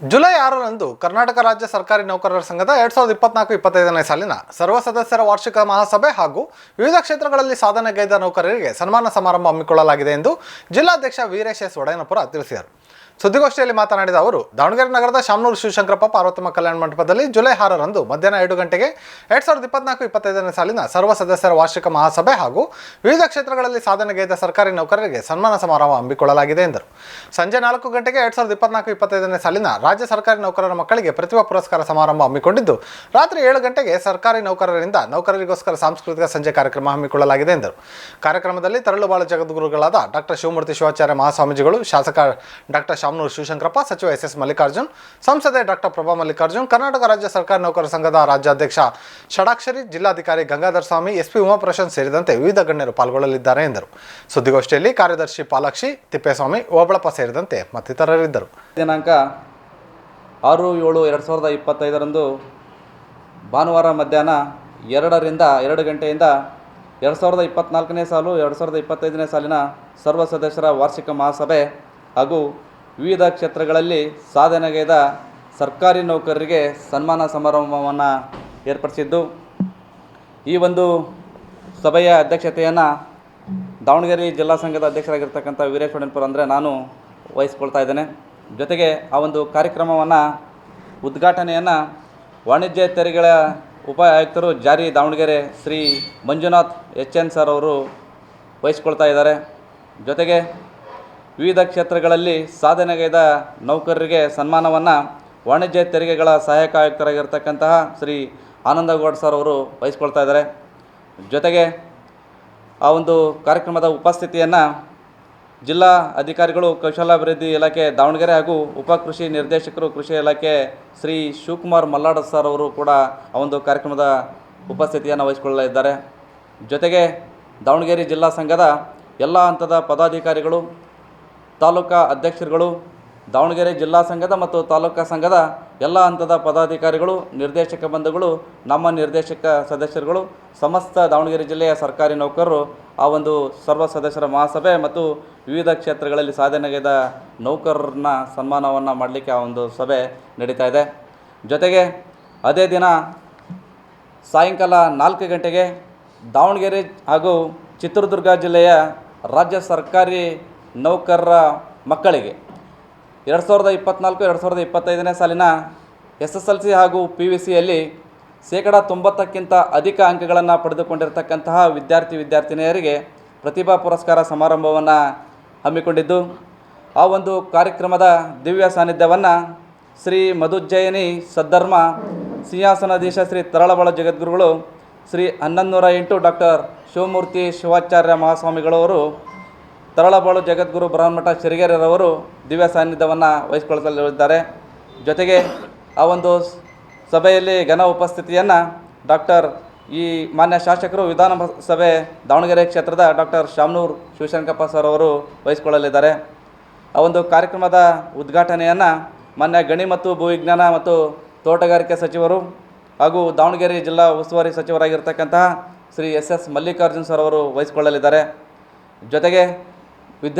July ಆರರಂದು ಕರ್ನಾಟಕ ರಾಜ್ಯ ಸರ್ಕಾರಿ ನೌಕರರ ಸಂಘದ ಎರಡ್ ಸಾವಿರದ ಇಪ್ಪತ್ನಾಲ್ಕು ಇಪ್ಪತ್ತೈದನೇ ಸಾಲಿನ ಸರ್ವ ಸದಸ್ಯರ ವಾರ್ಷಿಕ ಮಹಾಸಭೆ ಹಾಗೂ ವಿವಿಧ ಕ್ಷೇತ್ರಗಳಲ್ಲಿ ಸಾಧನೆಗೈದ ನೌಕರರಿಗೆ ಸನ್ಮಾನ ಸಮಾರಂಭ ಹಮ್ಮಿಕೊಳ್ಳಲಾಗಿದೆ ಎಂದು ಜಿಲ್ಲಾಧ್ಯಕ್ಷ ವೀರೇಶ್ ಎಸ್ ಒಡೆಯನಪುರ ತಿಳಿಸಿದರು. ಸುದ್ದಿಗೋಷ್ಠಿಯಲ್ಲಿ ಮಾತನಾಡಿದ ಅವರು, ದಾವಣಗೆರೆ ನಗರದ ಶಾಮನೂರು ಶಿವಶಂಕರಪ್ಪ ಪಾರ್ವತಮ್ಮ ಕಲ್ಯಾಣ ಮಂಟಪದಲ್ಲಿ ಜುಲೈ ಆರರಂದು ಮಧ್ಯಾಹ್ನ ಎರಡು ಗಂಟೆಗೆ ಎರಡ್ ಸಾವಿರದ ಇಪ್ಪತ್ನಾಲ್ಕು ಇಪ್ಪತ್ತೈದನೇ ಸಾಲಿನ ಸರ್ವ ಸದಸ್ಯರ ವಾರ್ಷಿಕ ಮಹಾಸಭೆ ಹಾಗೂ ವಿವಿಧ ಕ್ಷೇತ್ರಗಳಲ್ಲಿ ಸಾಧನೆಗೈದ ಸರ್ಕಾರಿ ನೌಕರರಿಗೆ ಸನ್ಮಾನ ಸಮಾರಂಭ ಹಮ್ಮಿಕೊಳ್ಳಲಾಗಿದೆ ಎಂದರು. ಸಂಜೆ ನಾಲ್ಕು ಗಂಟೆಗೆ ಎರಡ್ ಸಾವಿರದ ಇಪ್ಪತ್ನಾಲ್ಕು ಇಪ್ಪತ್ತೈದನೇ ಸಾಲಿನ ರಾಜ್ಯ ಸರ್ಕಾರಿ ನೌಕರರ ಮಕ್ಕಳಿಗೆ ಪ್ರತಿಭಾ ಪುರಸ್ಕಾರ ಸಮಾರಂಭ ಹಮ್ಮಿಕೊಂಡಿದ್ದು, ರಾತ್ರಿ ಏಳು ಗಂಟೆಗೆ ಸರ್ಕಾರಿ ನೌಕರರಿಂದ ನೌಕರರಿಗೋಸ್ಕರ ಸಾಂಸ್ಕೃತಿಕ ಸಂಜೆ ಕಾರ್ಯಕ್ರಮ ಹಮ್ಮಿಕೊಳ್ಳಲಾಗಿದೆ ಎಂದರು. ಕಾರ್ಯಕ್ರಮದಲ್ಲಿ ತರಳುಬಾಳು ಜಗದ್ಗುರುಗಳಾದ ಡಾಕ್ಟರ್ ಶಿವಮೂರ್ತಿ ಶಿವಾಚಾರ್ಯ ಮಹಾಸ್ವಾಮೀಜಿಗಳು, ಶಾಸಕ ಡಾಕ್ಟರ್ ಶಾಮನೂರು ಶಿವಶಂಕರಪ್ಪ, ಸಚಿವ ಎಸ್ ಎಸ್ ಮಲ್ಲಿಕಾರ್ಜುನ್, ಸಂಸದೆ ಡಾಕ್ಟರ್ ಪ್ರಭಾ ಮಲ್ಲಿಕಾರ್ಜುನ್, ಕರ್ನಾಟಕ ರಾಜ್ಯ ಸರ್ಕಾರಿ ನೌಕರರ ಸಂಘದ ರಾಜ್ಯಾಧ್ಯಕ್ಷ ಷಡಾಕ್ಷರಿ, ಜಿಲ್ಲಾಧಿಕಾರಿ ಗಂಗಾಧರ ಸ್ವಾಮಿ, ಎಸ್ಪಿ ಉಮಾಪ್ರಶಾಂತ್ ಸೇರಿದಂತೆ ವಿವಿಧ ಗಣ್ಯರು ಪಾಲ್ಗೊಳ್ಳಲಿದ್ದಾರೆ ಎಂದರು. ಸುದ್ದಿಗೋಷ್ಠಿಯಲ್ಲಿ ಕಾರ್ಯದರ್ಶಿ ಪಾಲಾಕ್ಷಿ, ತಿಪ್ಪೇಸ್ವಾಮಿ, ಓಬಳಪ್ಪ ಸೇರಿದಂತೆ ಮತ್ತಿತರರಿದ್ದರು. ದಿನಾಂಕ ಆರು ಏಳು ಎರಡು ಸಾವಿರದ ಇಪ್ಪತ್ತೈದರಂದು ಭಾನುವಾರ ಮಧ್ಯಾಹ್ನ ಎರಡರಿಂದ ಎರಡು ಗಂಟೆಯಿಂದ ಎರಡು ಸಾವಿರದ ಇಪ್ಪತ್ತ್ನಾಲ್ಕನೇ ಸಾಲು, ಎರಡು ಸಾವಿರದ ಇಪ್ಪತ್ತೈದನೇ ಸಾಲಿನ ಸರ್ವ ಸದಸ್ಯರ ವಾರ್ಷಿಕ ಮಹಾಸಭೆ ಹಾಗೂ ವಿವಿಧ ಕ್ಷೇತ್ರಗಳಲ್ಲಿ ಸಾಧನೆಗೈದ ಸರ್ಕಾರಿ ನೌಕರರಿಗೆ ಸನ್ಮಾನ ಸಮಾರಂಭವನ್ನು ಏರ್ಪಡಿಸಿದ್ದು, ಈ ಒಂದು ಸಭೆಯ ಅಧ್ಯಕ್ಷತೆಯನ್ನು ದಾವಣಗೆರೆ ಜಿಲ್ಲಾ ಸಂಘದ ಅಧ್ಯಕ್ಷರಾಗಿರ್ತಕ್ಕಂಥ ವೀರೇಶ್ ಒಡೆನ್ಪುರ ಅಂದರೆ ನಾನು ವಹಿಸ್ಕೊಳ್ತಾ ಇದ್ದೇನೆ. ಜೊತೆಗೆ ಆ ಒಂದು ಕಾರ್ಯಕ್ರಮವನ್ನು ಉದ್ಘಾಟನೆಯನ್ನು ವಾಣಿಜ್ಯ ತೆರಿಗೆಗಳ ಉಪ ಆಯುಕ್ತರು ಜಾರಿ Davanagere Shri Manjunath H N sir ಅವರು ವಹಿಸ್ಕೊಳ್ತಾ ಇದ್ದಾರೆ. ಜೊತೆಗೆ ವಿವಿಧ ಕ್ಷೇತ್ರಗಳಲ್ಲಿ ಸಾಧನೆಗೈದ ನೌಕರರಿಗೆ ಸನ್ಮಾನವನ್ನು ವಾಣಿಜ್ಯ ತೆರಿಗೆಗಳ ಸಹಾಯಕ ಆಯುಕ್ತರಾಗಿರ್ತಕ್ಕಂತಹ ಶ್ರೀ ಆನಂದಗೌಡ್ ಸರ್ ಅವರು ವಹಿಸ್ಕೊಳ್ತಾ ಇದ್ದಾರೆ. ಜೊತೆಗೆ ಆ ಒಂದು ಕಾರ್ಯಕ್ರಮದ ಉಪಸ್ಥಿತಿಯನ್ನು ಜಿಲ್ಲಾ ಅಧಿಕಾರಿಗಳು ಕೌಶಲಾಭಿವೃದ್ಧಿ ಇಲಾಖೆ ದಾವಣಗೆರೆ ಹಾಗೂ ಉಪ ಕೃಷಿ ನಿರ್ದೇಶಕರು ಕೃಷಿ ಇಲಾಖೆ ಶ್ರೀ ಶಿವಕುಮಾರ್ ಮಲ್ಲಾಡ ಸರ್ ಅವರು ಕೂಡ ಆ ಒಂದು ಕಾರ್ಯಕ್ರಮದ ಉಪಸ್ಥಿತಿಯನ್ನು ವಹಿಸಿಕೊಳ್ಳಲಿದ್ದಾರೆ ಜೊತೆಗೆ ದಾವಣಗೆರೆ ಜಿಲ್ಲಾ ಸಂಘದ ಎಲ್ಲ ಹಂತದ ಪದಾಧಿಕಾರಿಗಳು ತಾಲೂಕಾ ಅಧ್ಯಕ್ಷರುಗಳು, ದಾವಣಗೆರೆ ಜಿಲ್ಲಾ ಸಂಘದ ಮತ್ತು ತಾಲೂಕಾ ಸಂಘದ ಎಲ್ಲ ಹಂತದ ಪದಾಧಿಕಾರಿಗಳು, ನಿರ್ದೇಶಕ ಬಂಧುಗಳು, ನಮ್ಮ ನಿರ್ದೇಶಕ ಸದಸ್ಯರುಗಳು, ಸಮಸ್ತ ದಾವಣಗೆರೆ ಜಿಲ್ಲೆಯ ಸರ್ಕಾರಿ ನೌಕರರು, ಆ ಒಂದು ಸರ್ವ ಸದಸ್ಯರ ಮಹಾಸಭೆ ಮತ್ತು ವಿವಿಧ ಕ್ಷೇತ್ರಗಳಲ್ಲಿ ಸಾಧನೆಗೈದ ನೌಕರರನ್ನ ಸನ್ಮಾನವನ್ನು ಮಾಡಲಿಕ್ಕೆ ಆ ಒಂದು ಸಭೆ ನಡೀತಾ ಇದೆ. ಜೊತೆಗೆ ಅದೇ ದಿನ ಸಾಯಂಕಾಲ ನಾಲ್ಕು ಗಂಟೆಗೆ ದಾವಣಗೆರೆ ಹಾಗೂ ಚಿತ್ರದುರ್ಗ ಜಿಲ್ಲೆಯ ರಾಜ್ಯ ಸರ್ಕಾರಿ ನೌಕರರ ಮಕ್ಕಳಿಗೆ. ಎರಡು ಸಾವಿರದ ಇಪ್ಪತ್ತ್ನಾಲ್ಕು ಎರಡು ಸಾವಿರದ ಇಪ್ಪತ್ತೈದನೇ ಸಾಲಿನ ಎಸ್ ಎಸ್ ಎಲ್ ಸಿ ಹಾಗೂ ಪಿ ವಿ ಸಿಯಲ್ಲಿ ಶೇಕಡ ತೊಂಬತ್ತಕ್ಕಿಂತ ಅಧಿಕ ಅಂಕಗಳನ್ನು ಪಡೆದುಕೊಂಡಿರತಕ್ಕಂತಹ ವಿದ್ಯಾರ್ಥಿ ವಿದ್ಯಾರ್ಥಿನಿಯರಿಗೆ ಪ್ರತಿಭಾ ಪುರಸ್ಕಾರ ಸಮಾರಂಭವನ್ನು ಹಮ್ಮಿಕೊಂಡಿದ್ದು, ಆ ಒಂದು ಕಾರ್ಯಕ್ರಮದ ದಿವ್ಯ ಸಾನ್ನಿಧ್ಯವನ್ನು ಶ್ರೀ ಮಧುಜ್ಜಯಿನಿ ಸದ್ಧರ್ಮ ಸಿಂಹಾಸನಾಧೀಶ ಶ್ರೀ ತರಳಬಾಳ ಜಗದ್ಗುರುಗಳು ಶ್ರೀ ಹನ್ನೊಂದು ನೂರ ಎಂಟು ಡಾಕ್ಟರ್ ಶಿವಮೂರ್ತಿ ಶಿವಾಚಾರ್ಯ ಮಹಾಸ್ವಾಮಿಗಳವರು ತರಳಬಾಳು ಜಗದ್ಗುರು ಬ್ರಹ್ಮಠ ಶಿರಿಗೆರೆರವರು ದಿವ್ಯ ಸಾನ್ನಿಧ್ಯವನ್ನು ವಹಿಸಿಕೊಳ್ಳಲಿದ್ದಾರೆ. ಜೊತೆಗೆ ಆ ಒಂದು ಸಭೆಯಲ್ಲಿ ಘನ ಉಪಸ್ಥಿತಿಯನ್ನು ಡಾಕ್ಟರ್ ಈ ಮಾನ್ಯ ಶಾಸಕರು ವಿಧಾನಸಭೆ ದಾವಣಗೆರೆ ಕ್ಷೇತ್ರದ ಡಾಕ್ಟರ್ ಶಾಮನೂರ್ ಶಿವಶಂಕರಪ್ಪ ಸರ್ ಅವರು ವಹಿಸಿಕೊಳ್ಳಲಿದ್ದಾರೆ. ಆ ಒಂದು ಕಾರ್ಯಕ್ರಮದ ಉದ್ಘಾಟನೆಯನ್ನು ಮಾನ್ಯ ಗಣಿ ಮತ್ತು ಭೂವಿಜ್ಞಾನ ಮತ್ತು ತೋಟಗಾರಿಕೆ ಸಚಿವರು ಹಾಗೂ ದಾವಣಗೆರೆ ಜಿಲ್ಲಾ ಉಸ್ತುವಾರಿ ಸಚಿವರಾಗಿರ್ತಕ್ಕಂತಹ Shri S S Mallikarjun sir ಅವರು ವಹಿಸಿಕೊಳ್ಳಲಿದ್ದಾರೆ. ಜೊತೆಗೆ ವಿದ್ಯಾರ್ಥಿ